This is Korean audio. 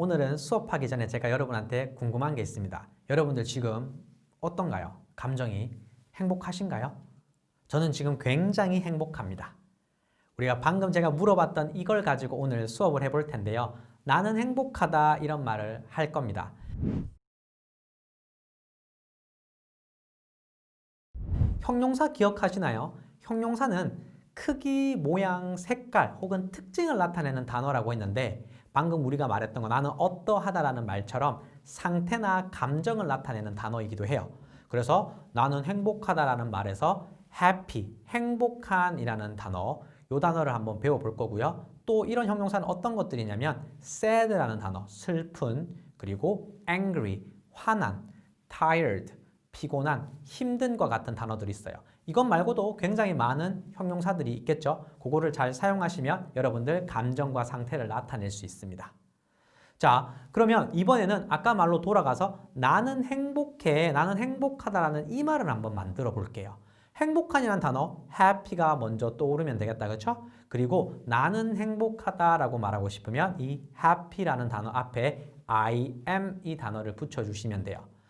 오늘은 수업하기 전에 제가 여러분한테 궁금한 게 있습니다. 여러분들 지금 어떤가요? 감정이 행복하신가요? 저는 지금 굉장히 행복합니다. 우리가 방금 제가 물어봤던 이걸 가지고 오늘 수업을 해볼 텐데요. 나는 행복하다 이런 말을 할 겁니다. 형용사 기억하시나요? 형용사는 크기, 모양, 색깔 혹은 특징을 나타내는 단어라고 했는데 방금 우리가 말했던 거 나는 어떠하다라는 말처럼 상태나 감정을 나타내는 단어이기도 해요. 그래서 나는 행복하다라는 말에서 happy, 행복한이라는 단어 이 단어를 한번 배워볼 거고요. 또 이런 형용사는 어떤 것들이냐면 sad라는 단어, 슬픈, 그리고 angry, 화난, tired, 피곤한, 힘든과 같은 단어들이 있어요. 이것 말고도 굉장히 많은 형용사들이 있겠죠. 그거를 잘 사용하시면 여러분들 감정과 상태를 나타낼 수 있습니다. 자, 그러면 이번에는 아까 말로 돌아가서 나는 행복해, 나는 행복하다라는 이 말을 한번 만들어 볼게요. 행복한이라는 단어 happy가 먼저 떠오르면 되겠다. 그렇죠? 그리고 나는 행복하다라고 말하고 싶으면 이 happy라는 단어 앞에 I am 이 단어를 붙여 주시면 돼요.